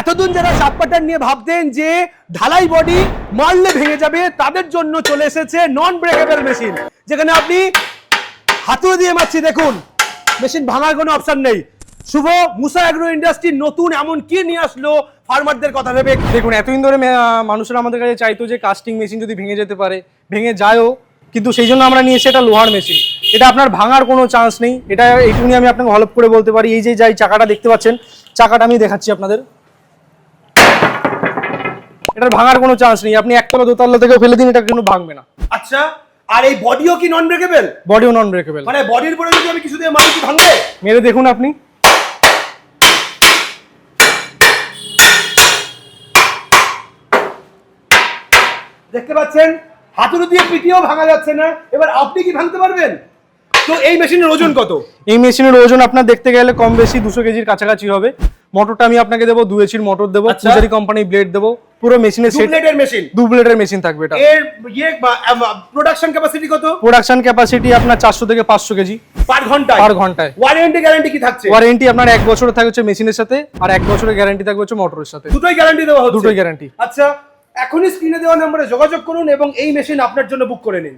এতদিন যারা প্যাটার্ন নিয়ে ভাবতেন যে ঢালাই বডি মারলে ভেঙে যাবে, তাদের জন্য চলে এসেছে নন ব্রেকেবল মেশিন যেখানে আপনি হাতুড়ে দিয়ে মারছি, দেখুন। মেশিন ভাঙার কোনো অপশন নেই। শুভ, মুসা অ্যাগ্রো ইন্ডাস্ট্রি নতুন এমন কি নিয়ে আসলো? ফার্মারদের কথা ভেবে দেখুন। এতদিন ধরে মানুষরা আমাদের কাছে চাইতো যে কাস্টিং মেশিন যদি ভেঙে যেতে পারে, ভেঙে যায়ও। কিন্তু সেই জন্য আমরা নিয়ে এসে এটা লোহার মেশিন এটা আপনার ভাঙার কোনো চান্স নেই। এটা এইটুকুনি আমি আপনাকে হলপ করে বলতে পারি। এই যে যাই চাকাটা দেখতে পাচ্ছেন, চাকাটা আমি দেখাচ্ছি আপনাদের। এটার ভাঙার কোনো চান্স নেই। আপনি একতলা দোতলা থেকে ফেলে দিন এটা কিন্তু ভাঙবে না। আচ্ছা আর এই বডিও কি নন ব্রেকেবল বডিও নন ব্রেকেবল মানে বডির পরে যদি আমি কিছু দিয়ে মারি কি ভাঙবে? মেরে দেখুন আপনি। দেখতে পাচ্ছেন? হাতুড়ি দিয়ে পিটিও ভাঙা যাচ্ছে না। এবার আপনি কি ভাঙতে পারবেন? তো এই মেশিনের ওজন কত? এই মেশিনের ওজন আপনার দেখতে গেলে কম বেশি দুশো কেজির কাছাকাছি হবে। মোটরটা আমি আপনাকে দেবো দু এচির মোটর দেবো আচ্ছা। পূজারি কোম্পানি ব্লেড দেবো। পুরো মেশিনের সেট ডুপ্লেটের মেশিন দু ব্লেডের মেশিন থাকবে এটা। এর ইয়ে প্রোডাকশন ক্যাপাসিটি কত? প্রোডাকশন ক্যাপাসিটি আপনার চারশো থেকে পাঁচশো কেজি। পার ঘন্টায়? পার ঘন্টায়। ওয়ারেন্টি গ্যারান্টি কি থাকছে? ওয়ারেন্টি আপনার এক বছর থাকবে হচ্ছে মেশিনের সাথে আর এক বছরের গ্যারান্টি থাকবে হচ্ছে মোটরের সাথে। দুটোই গ্যারান্টি দেওয়া হচ্ছে। দুটোই গ্যারান্টি আচ্ছা এখনই স্ক্রিনে দেওয়া নম্বরে যোগাযোগ করুন এবং এই মেশিন আপনার জন্য বুক করে নিন।